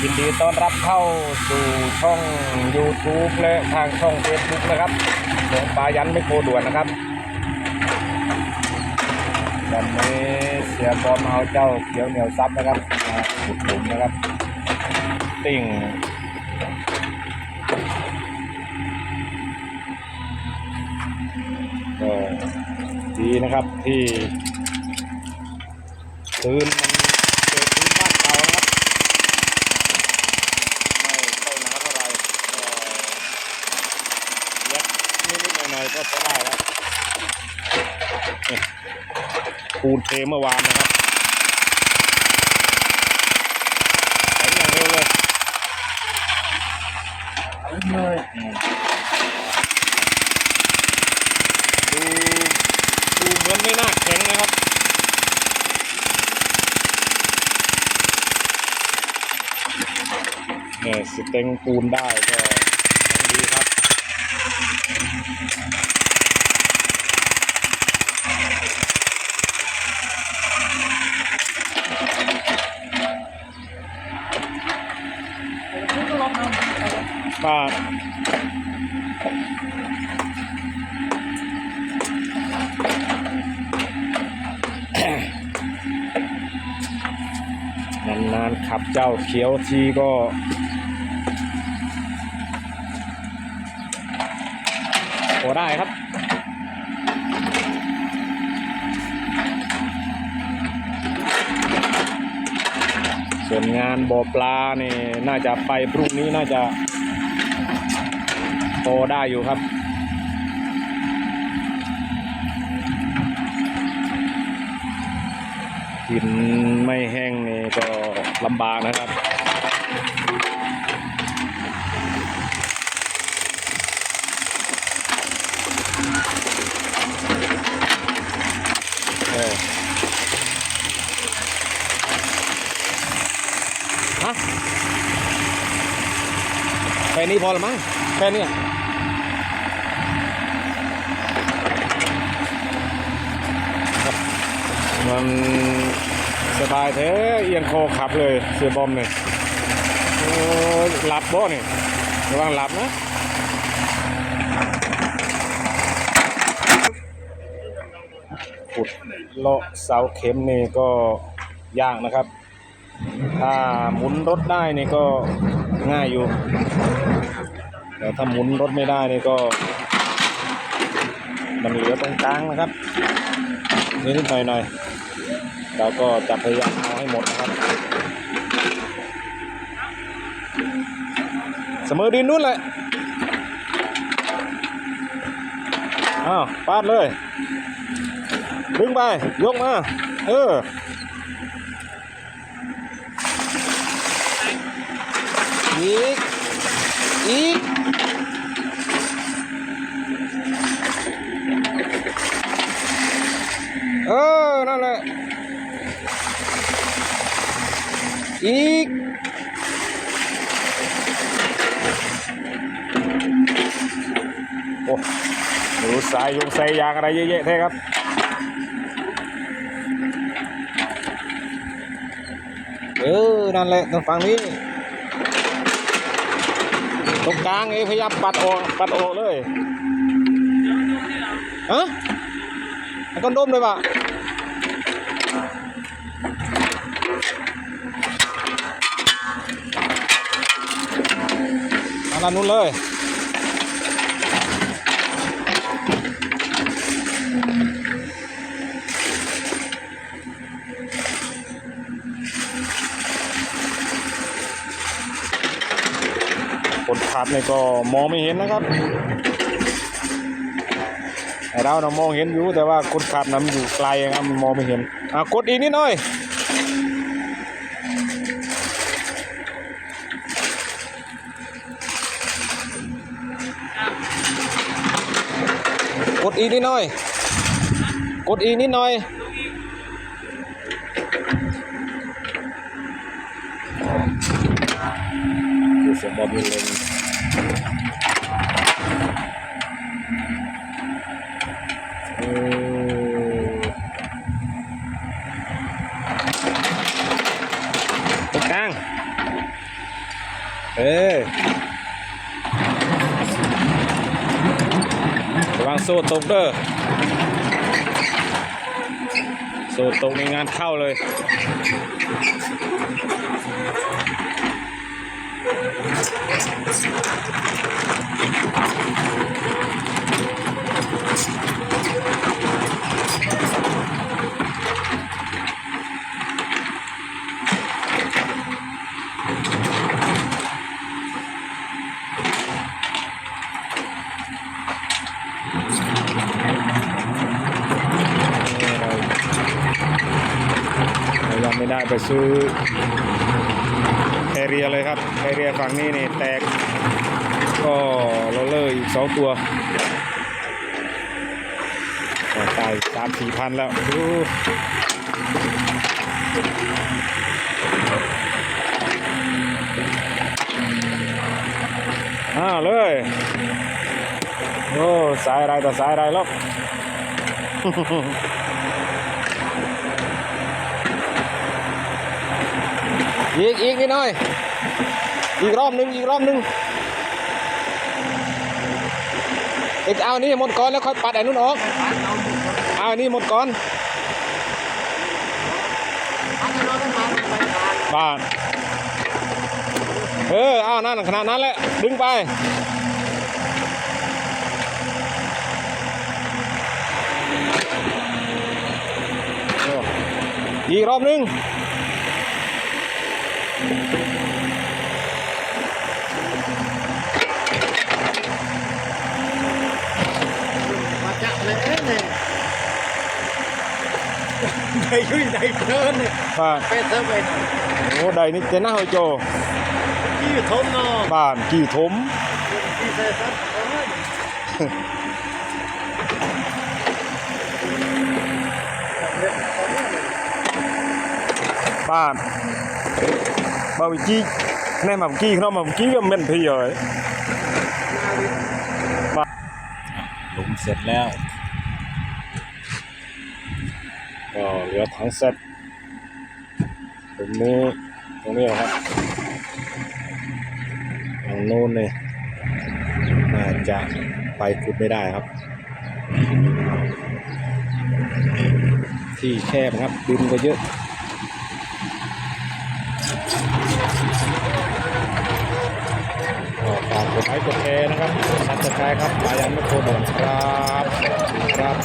ยินดีต้อนรับเข้าสู่ช่อง YouTube และทางช่อง Facebook นะครับของปายันไม่โคด่วนนะครับวันนี้เสียบอลเอาเจ้าเขียวเหนียวซับนะครับมาขุดหลุมนะครับ ติ่งก็ดีนะครับที่พื้นมันพื้นบ้านเก่านะครับ ไม่ค่อยหนาเท่าไหร่ก็เล็กนิดๆ หน่อยๆก็ใช้ได้แล้วนี่ปูนเทเมื่อวานนะครับแข็งอย่างเร็วเลยเลยอืมดูดูเหมือนไม่น่าแข็งนะครับเนี่ยสเต็งปูนได้ก็ยังดีครับ ก็ลองทนานๆขับเจ้าเขียวทีก็ โอได้ครับส่วนงานบ่อปลาเนี่น่าจะไปพรุ่งนี้น่าจะโตได้อยู่ครับกินไม่แห้งนี่ก็ลำบากนะครับ เออฮะแค่ นี้พอละมั้งแค่นี้มันสบายแท้เอียงคอขับเลยเสียบอมเนี่ยโอ้ยหลับบ่เนี่ยระวังหลับนะขุดเลาะเสาเข็มนี่ก็ยากนะครับ ถ้าหมุนรถได้นี่ก็ ง่ายอยู่แต่ถ้าหมุนรถไม่ได้นี่ก็ มันเหลือตรงกลางนะครับนิดๆหน่อยๆเราก็จะพยายามเอาให้หมดนะครับ เสมอดินนู่นแหละอ้าวปาดเลย ดึงไป ยกมา เออ ยยางอะไรเยอะแยะแท้ครับ เออ นั่นแหละตรงฝั่งนี้ ตรงกลางเองพยายามปัดออกปัดออกเลยฮะมันก็ดมเลยปะอันนั้นนู้นเลย คนขับเนี่ยก็มองไม่เห็นนะครับเราเนาะมองเห็นอยู่แต่ว่าคนขับนั้นอยู่ไกลครับมันมองไม่เห็นอะกดอีกนิดหน่อยกดอีกนิดหน่อย กดอีกนิดหน่อย ดูเสียงบอลนี่เลยเออตรงกลางเอ้ยระวังโซ่ตกเด้อโซ่ตกในงานเข้าเลย เรายังไม่ได้ไปซื้อ แคเรียเลยครับแคเรียฝั่งนี้นี่แตก ก็โรลเลอร์อีกสองตัวตายสามสี่พันแล้วดูอ้าเลยโอ้สายอะไรต่อสายอะไรหรอ อีกอีกนิดหน่อย อีกรอบหนึ่งอีกรอบหนึ่งเอกเอานี่หมดก่อนแล้วค่อยปัดไอ้นู้นออกเอาอันนี่หมดก่อนบาทเออเอานั่นขนาดนั้นแหละดึงไปอ้อีกรอบหนึ่ง มาจับเลยเอ้ยเนี่ยได้ยุ่ยได้เกินเนี่ยบ้านเป็ดเธอไปหน่อยโอ้ได้นี่เจน่าเฮาโจที่ทมเนาะบ้านกี่ถมที่เซซัสเอ้ยบ้านบ่าวจี้แน่มากี้เขามากี้ก็เป็นพี่เลยบ้านลุมเสร็จแล้ว ก็เหลือถังเสร็จตรงนี้ตรงนี้ครับทางโน้นเนี่ยน่าจะไปขุดไม่ได้ครับ ที่แคบครับดินก็เยอะ ฝากกดไลค์กดแชร์นะครับกดซับสไครต์ครับมายันไม่โคดนครับ ครับ